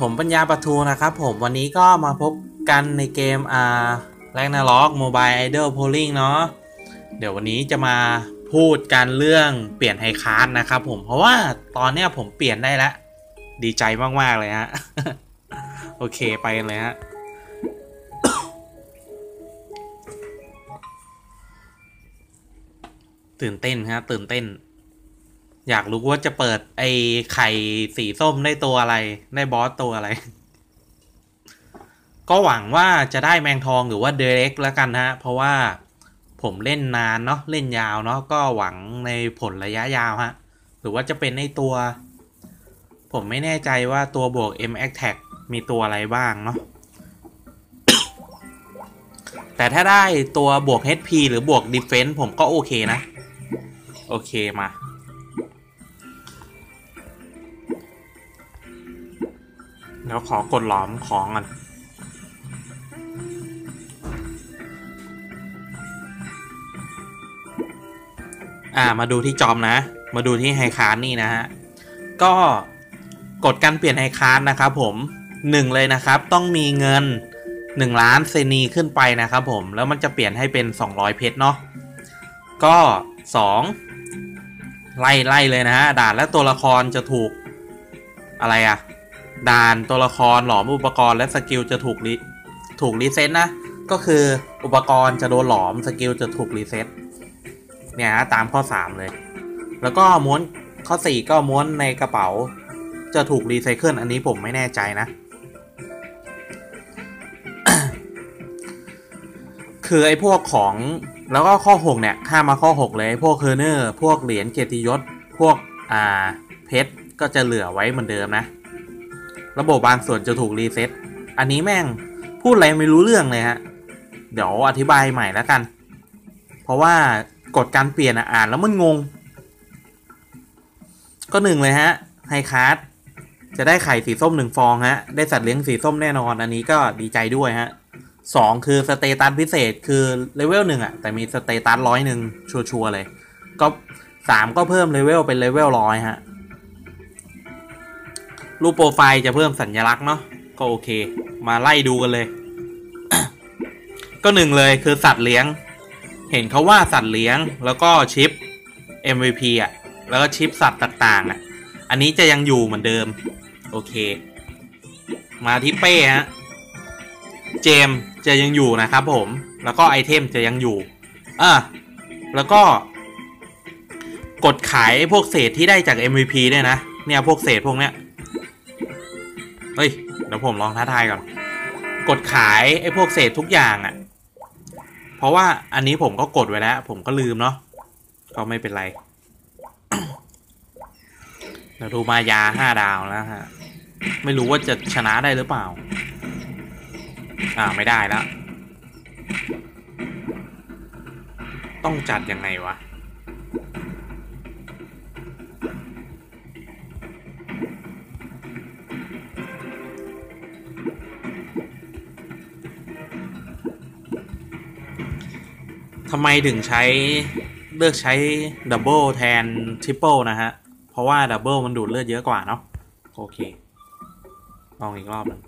ผมปัญญาประทูนะครับผมวันนี้ก็มาพบกันในเกมอ่าแรกนาล็อกโมบายไอดอลโพลิงเนาะเดี๋ยววันนี้จะมาพูดกันเรื่องเปลี่ยนไฮคาร์ดนะครับผมเพราะว่าตอนเนี้ยผมเปลี่ยนได้แล้ว ดีใจมาก ๆ เลยฮะ โอเคไปกันเลยฮะตื่นเต้นฮะ ตื่นเต้น อยากรู้ว่าจะเปิดไอ้ไข่สีส้มได้ตัวอะไร ได้บอสตัวอะไร ก็หวังว่าจะได้แมงทองหรือว่าเดเร็กแล้วกันฮะ เพราะว่าผมเล่นนานเนาะเล่นยาวเนาะก็หวังในผลระยะยาวฮะ หรือว่าจะเป็นในตัว ผมไม่แน่ใจว่าตัวบวก M a t t a c มีตัวอะไรบ้างเนาะแต่ถ้าได้ตัวบวก HP หรือบวก Defense ผมก็โอเคนะ โอเคมา เดี๋ยวขอกดหลอมของก่อนอ่ามาดูที่จอมนะ มาดูที่ไฮคาร์นี่นะฮะ ก็กดการเปลี่ยนไฮคาร์นะครับผมหนึ่งเลยนะครับต้องมีเงิน 1 ล้านเซนีขึ้นไปนะครับผมแล้วมันจะเปลี่ยนให้เป็น 200 เพชรเนาะก็ 2 ไล่ไล่เลยนะฮะด่านและตัวละครจะถูกอะไรอะ ด่านตัวละครหลอมอุปกรณ์และสกิลจะถูกรีถูกรีเซ็ตนะ ก็คืออุปกรณ์จะโดนหลอมสกิลจะถูกรีเซ็ตเนี่ยฮะตามข้อ 3 เลย แล้วก็ม้วนข้อ 4 ก็ม้วนในกระเป๋า จะถูกรีไซเคิลอันนี้ผมไม่แน่ใจนะ คือไอ้พวกของแล้วก็ข้อ 6 เนี่ย ข้ามมาข้อ 6 เลยพวกเคอร์เนอร์ พวกเหรียญเกียรติยศ พวกอ่าเพชรก็จะเหลือไว้เหมือนเดิมนะ ระบบบางส่วนจะถูกรีเซ็ตอันนี้แม่งพูดอะไรไม่รู้เรื่องเลยฮะ เดี๋ยวอธิบายใหม่แล้วกัน เพราะว่ากฎการเปลี่ยนอ่านแล้วมันงง ก็หนึ่งเลยฮะไฮคาร์ดจะได้ไข่สีส้มหนึ่งฟองฮะ ได้สัตว์เลี้ยงสีส้มแน่นอนอันนี้ก็ดีใจด้วยฮะสองคือสเตตัสพิเศษคือเลเวลหนึ่งอะแต่มีสเตตัสร้อยหนึ่งชัวร์ๆเลย ก็สามก็เพิ่มเลเวลเป็นเลเวลร้อยฮะ รูปโปรไฟล์จะเพิ่มสัญลักษณ์เนาะก็โอเค มาไล่ดูกันเลย ก็หนึ่งเลยคือสัตว์เลี้ยง เห็นเขาว่าสัตว์เลี้ยงแล้วก็ชิป MVP อะ แล้วก็ชิปสัตว์ต่างๆอะ อันนี้จะยังอยู่เหมือนเดิม โอเค มาที่เป้ฮะ เจมจะยังอยู่นะครับผม แล้วก็ไอเทมจะยังอยู่อะแล้วก็กดขายพวกเศษที่ได้จาก MVP ด้วยนะ เนี่ยพวกเศษพวกเนี้ย เฮ้ย เดี๋ยวผมลองท้าทายก่อน กดขายไอ้พวกเศษทุกอย่างอะ่ะ เพราะว่าอันนี้ผมก็กดไว้แล้ว ผมก็ลืมเนาะ ก็ไม่เป็นไรเดี๋ยวดูมายาห้าดาวแล้วฮะ ไม่รู้ว่าจะชนะได้หรือเปล่า อ่าไม่ได้แล้ว ต้องจัดยังไงวะ ทำไมถึงใช้เลือกใช้ดับเบิลแทนทริปเปิลนะฮะ เพราะว่าดับเบิลมันดูดเลือดเยอะกว่าเนาะโอเค ลองอีกรอบหนึง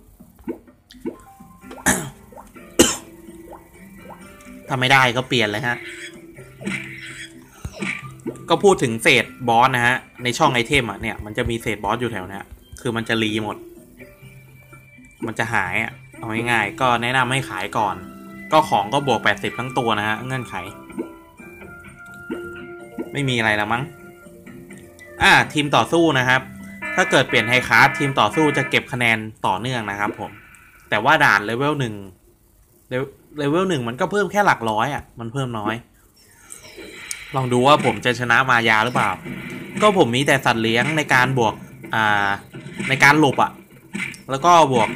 ถ้าไม่ได้ก็เปลี่ยนเลยฮะ ก็พูดถึงเศษบอสนะฮะ ในช่องไอเทมอะเนี่ยมันจะมีเศษบอสอยู่แถวเนี้ยคือมันจะรีหมด มันจะหายอะเอาง่ายๆก็แนะนำให้ขายก่อน ก็ของก็บวก 80 ทั้งตัวนะฮะ เงื่อนไข ไม่มีอะไรแล้วมั้ง อ่า ทีมต่อสู้นะครับ ถ้าเกิดเปลี่ยนไฮคาร์ดทีมต่อสู้จะเก็บคะแนนต่อเนื่องนะครับผม แต่ว่าด่านเลเวลหนึ่งเลเวลหนึ่งมันก็เพิ่มแค่หลักร้อยอะ มันเพิ่มน้อย ลองดูว่าผมจะชนะมายาหรือเปล่า ก็ผมมีแต่สัตว์เลี้ยงในการบวก อ่า ในการหลบอะ แล้วก็บวก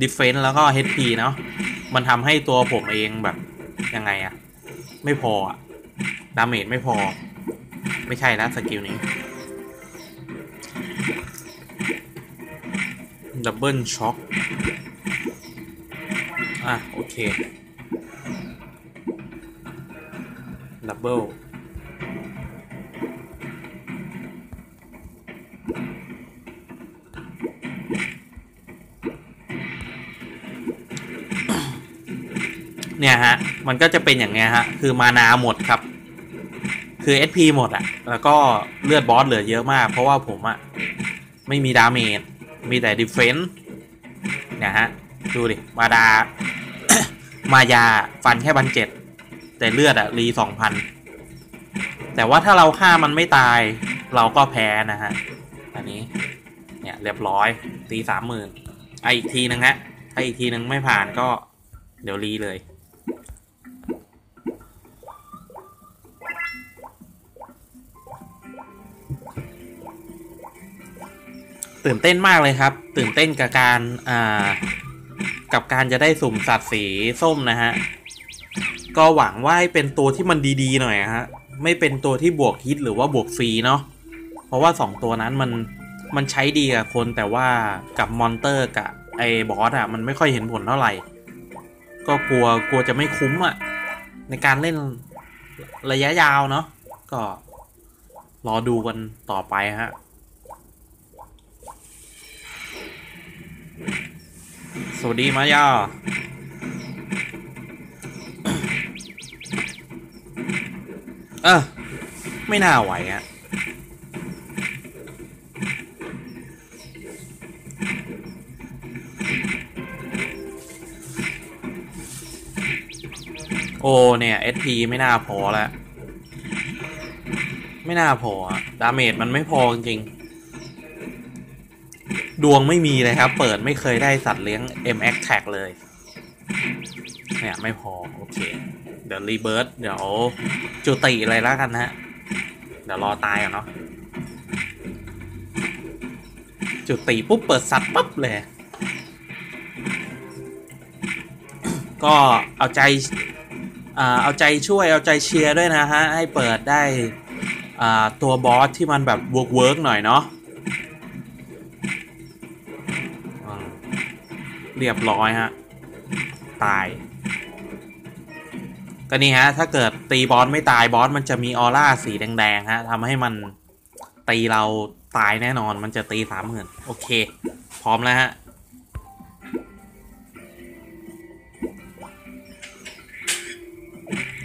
ดิเฟน s ์แล้วก็ HP เนาะ มันทำให้ตัวผมเองแบบยังไงอะไม่พออะดาเมจไม่พอ ไม่ใช่แล้วสกิลนี้ดับเบิลช็อคอะ โอเคดับเบิล เนี่ยฮะ มันก็จะเป็นอย่างเงี้ยฮะ คือมานาหมดครับ คือ SP หมดอะแล้วก็เลือดบอสเหลือเยอะมาก เพราะว่าผมอะไม่มีดาเมจ มีแต่ดิเฟนส์เนี่ยฮะ ดูดิ มาดา มายาฟันแค่พันเจ็ด แต่เลือดอะรีสองพัน แต่ว่าถ้าเราฆ่ามันไม่ตาย เราก็แพ้นะฮะ อันนี้ เนี่ยเรียบร้อย ตีสามหมื่นไออีกทีนึงฮะถ้าอีกทีนึงไม่ผ่านก็เดี๋ยวรีเลย ตื่นเต้นมากเลยครับ ตื่นเต้นกับการอ่ากับการจะได้สุ่มสัตว์สีส้มนะฮะ ก็หวังว่าให้เป็นตัวที่มันดีๆหน่อยฮะ ไม่เป็นตัวที่บวกฮิตหรือว่าบวกฟรีเนาะ เพราะว่าสองตัวนั้นมันมันใช้ดีกับคนแต่ว่ากับมอนเตอร์กับไอ้บอสอะ มันไม่ค่อยเห็นผลเท่าไหร่ ก็กลัวกลัวจะไม่คุ้มอะ ในการเล่นระยะยาวเนาะ ก็รอดูกันต่อไปฮะ สวัสดีมายาเออไม่น่าไหวอะโอ้เนี่ย SP ไม่น่าพอแล้ว ไม่น่าพอดาเมจมันไม่พอจริงๆ ดวงไม่มีเลยครับ เปิดไม่เคยได้สัตว์เลี้ยง MX Tag เลย เนี่ยไม่พอ โอเค เดี๋ยวรีเบิร์ดเดี๋ยวจุติอะไรแล้วกันนะเดี๋ยวรอตายก่อนเนาะจุติปุ๊บเปิดสัตว์ปั๊บเลย ก็เอาใจเอาใจช่วยเอาใจเชียร์ด้วยนะฮะ ให้เปิดได้ตัวบอสที่มันแบบเวิร์กเวิร์กหน่อยเนาะ เรียบร้อยฮะ ตาย ก็นี่ฮะ ถ้าเกิดตีบอสไม่ตายบอสมันจะมีออร่าสีแดงๆฮะทำให้มันตีเราตายแน่นอนมันจะตีสามหมื่นโอเค พร้อมแล้วฮะ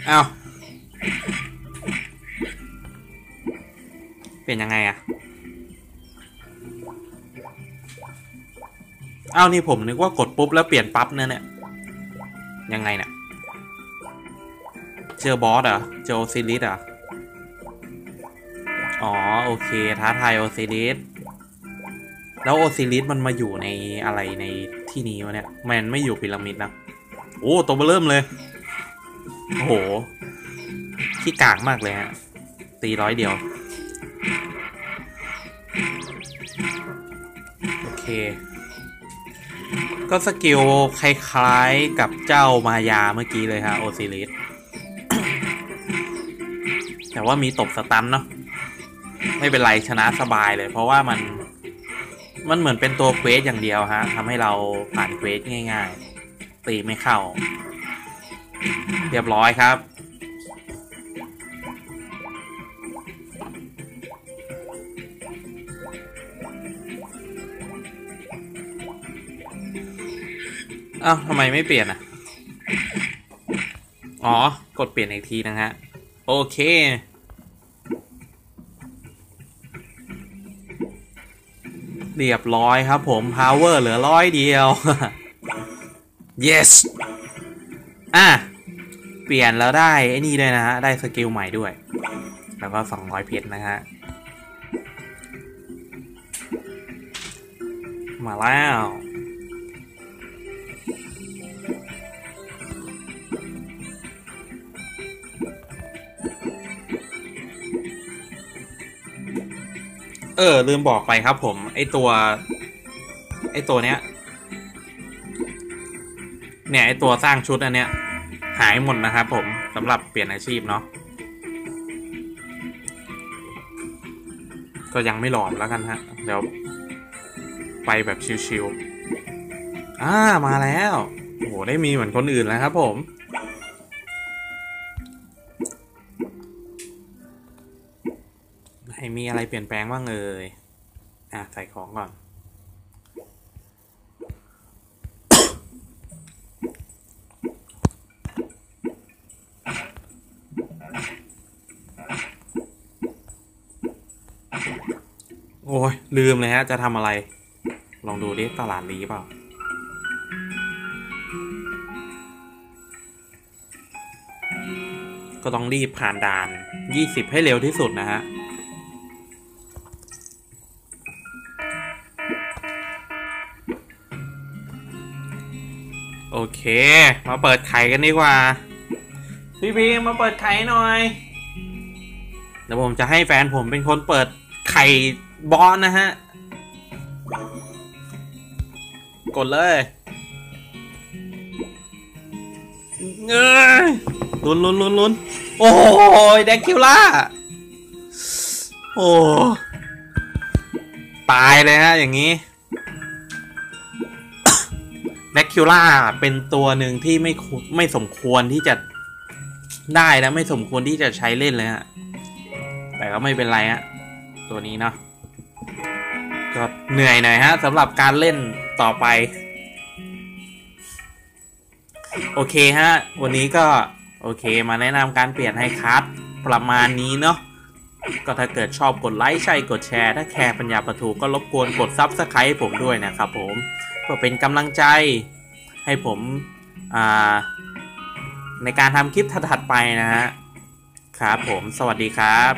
เอ้าเป็นยังไงอะ อ้าวนี่ผมนึกว่ากดปุ๊บแล้วเปลี่ยนปั๊บเนี่ยเนี่ยยังไงเนี่ยเจอบอสเหรอเจอโอซิลิสเหรออ๋อโอเคท้าทายโอซิลิสแล้วโอซิลิสมันมาอยู่ในอะไรในที่นี้วะเนี่ยมันไม่อยู่พีระมิดนะโอ้ตัวเบอร์เริ่มเลยโอ้โหขี้กากมากเลยฮะตีร้อยเดียวโอเค ก็สกิลคล้ายๆกับเจ้ามายาเมื่อกี้เลยฮะโอซิลิสแต่ว่ามีตบสตันเนาะไม่เป็นไรชนะสบายเลย เพราะว่ามันมันเหมือนเป็นตัวเควสอย่างเดียวฮะทำให้เราผ่านเควสง่าย ๆ ตีไม่เข้า เรียบร้อยครับ อ้าวทำไมไม่เปลี่ยนอะ อ๋อ กดเปลี่ยนอีกทีนะฮะ โอเค เรียบร้อยครับผม power เหลือร้อยเดียว yes อะ เปลี่ยนแล้วได้ ไอ้นี่ด้วยนะฮะ ได้สกิลใหม่ด้วย แล้วก็200เพชรนะฮะ มาแล้ว เออ ลืมบอกไปครับผม ไอตัว ไอตัวเนี้ย เนี่ย ไอตัวสร้างชุดอันเนี้ย หายหมดนะครับผมสำหรับเปลี่ยนอาชีพเนาะก็ยังไม่หลอมแล้วกันฮะ เดี๋ยว ไปแบบชิวๆอ่ามาแล้ว โอ้โห ได้มีเหมือนคนอื่นแล้วครับผม มีอะไรเปลี่ยนแปลงบ้างเอ่ยอะใส่ของก่อน โอ้ยลืมเลยฮะ จะทำอะไร ลองดูดิตลาดลีเปล่าก็ต้องรีบผ่านด่าน 20 ให้เร็วที่สุดนะฮะ อเค มาเปิดไข่กันดีกว่า พี่พีมาเปิดไข่หน่อยเดี๋ยวผมจะให้แฟนผมเป็นคนเปิดไข่บอลนะฮะ กดเลยเอ้ยลุนลุนลุนลุนโอ้ยแดกคิวล่า โอ้ ตายเลยฮะอย่างนี้ ดกคิล่าเป็นตัวหนึ่งที่ไม่ไม่สมควรที่จะได้และไม่สมควรที่จะใช้เล่นเลยฮะ แต่ก็ไม่เป็นไรฮะ ตัวนี้เนาะก็เหนื่อยหน่อยฮะสำหรับการเล่นต่อไป โอเคฮะ วันนี้ก็ โอเคมาแนะนำการเปลี่ยนให้คัสประมาณนี้เนาะก็ถ้าเกิดชอบกดไลค์ใช่กดแชร์ ถ้าแคร์ปัญญาประทูก็รบกวนกดซับสไครต์ผมด้วยนะครับผม พื่อเป็นกำลังใจให้ผมในการทำคลิปถัดๆไปนะฮะครับผมสวัสดีครับ